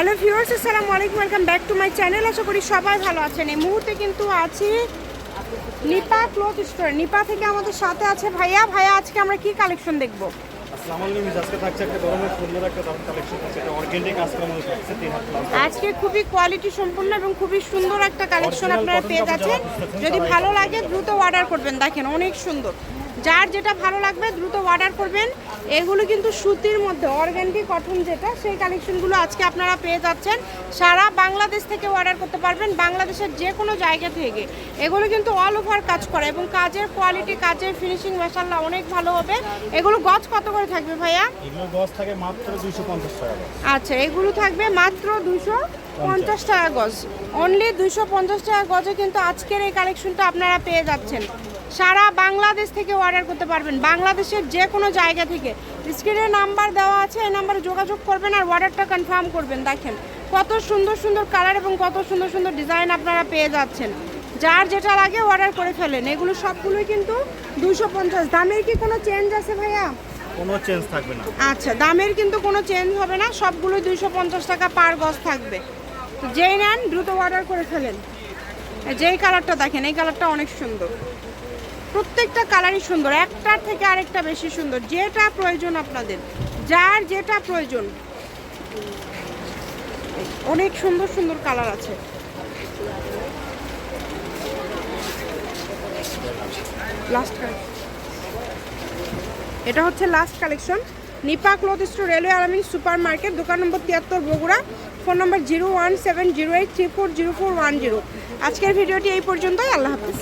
Hello viewers আসসালামু আলাইকুম welcome back to my channel. আশা করি সবাই ভালো আছেন। এই মুহূর্তে কিন্তু আছি নিপা ক্লোথ স্টোর। নিপা থেকে আমাদের সাথে আছে ভাইয়া। ভাইয়া আজকে আমরা কি কালেকশন দেখব? আসসালামু আলাইকুম আজকে খুবই কোয়ালিটি সম্পূর্ণ এবং খুবই সুন্দর একটা কালেকশন আপনারা পেয়ে যাচ্ছেন। যদি ভালো লাগে দ্রুত অর্ডার করবেন। দেখেন অনেক সুন্দর। যার যেটা ভালো লাগবে দ্রুত অর্ডার করবেন। এগুলো কিন্তু সুতির মধ্যে অর্গ্যানিক কটন যেটা সেই কালেকশনগুলো আজকে আপনারা পেয়ে যাচ্ছেন। সারা বাংলাদেশ থেকে অর্ডার করতে পারবেন বাংলাদেশের যে কোনো জায়গা থেকে। এগুলো কিন্তু অল ওভার কাজ করে এবং কাজের কোয়ালিটি কাজের ফিনিশিং মাসাল্লাহ অনেক ভালো হবে। এগুলো গজ কত করে থাকবে ভাইয়া? এগুলো গজ থাকে মাত্র দুইশো পঞ্চাশ টাকা আচ্ছা এগুলো থাকবে মাত্র দুশো পঞ্চাশ টাকা গজ। অনলি দুশো পঞ্চাশ টাকা গজে কিন্তু আজকের এই কালেকশনটা আপনারা পেয়ে যাচ্ছেন। সারা বাংলাদেশ থেকে অর্ডার করতে পারবেন। বাংলাদেশের যে কোনো জায়গা থেকে। স্ক্রিনে নাম্বার দেওয়া আছে এই নাম্বারে যোগাযোগ করবেন আর অর্ডারটা কনফার্ম করবেন। দেখেন কত সুন্দর সুন্দর কালার এবং কত সুন্দর সুন্দর ডিজাইন আপনারা পেয়ে যাচ্ছেন। যার যেটা লাগে অর্ডার করে ফেলেন। এগুলো সবগুলোই কিন্তু দুশো পঞ্চাশ। দামের কি কোনো চেঞ্জ আছে ভাইয়া? কোনো চেঞ্জ থাকবে না। আচ্ছা দামের কিন্তু কোনো চেঞ্জ হবে না। সবগুলোই দুইশো পঞ্চাশ টাকা পার গজ থাকবে। যেই নেন দ্রুত অর্ডার করে ফেলেন। যেই কালারটা দেখেন এই কালারটা অনেক সুন্দর। প্রত্যেকটা কালারই সুন্দর একটার থেকে আরেকটা বেশি সুন্দর, যেটা প্রয়োজন আপনাদের, যার যেটা প্রয়োজন। অনেক সুন্দর সুন্দর কালার আছে। এটা হচ্ছে last collection Nipa cloth store railway Alamin super market দোকান নম্বর তিয়াত্তর Bogura, phone number zero one seven zero eight three four zero four one zero. আজকের ভিডিওটি এই পর্যন্তই, আল্লাহ হাফিজ।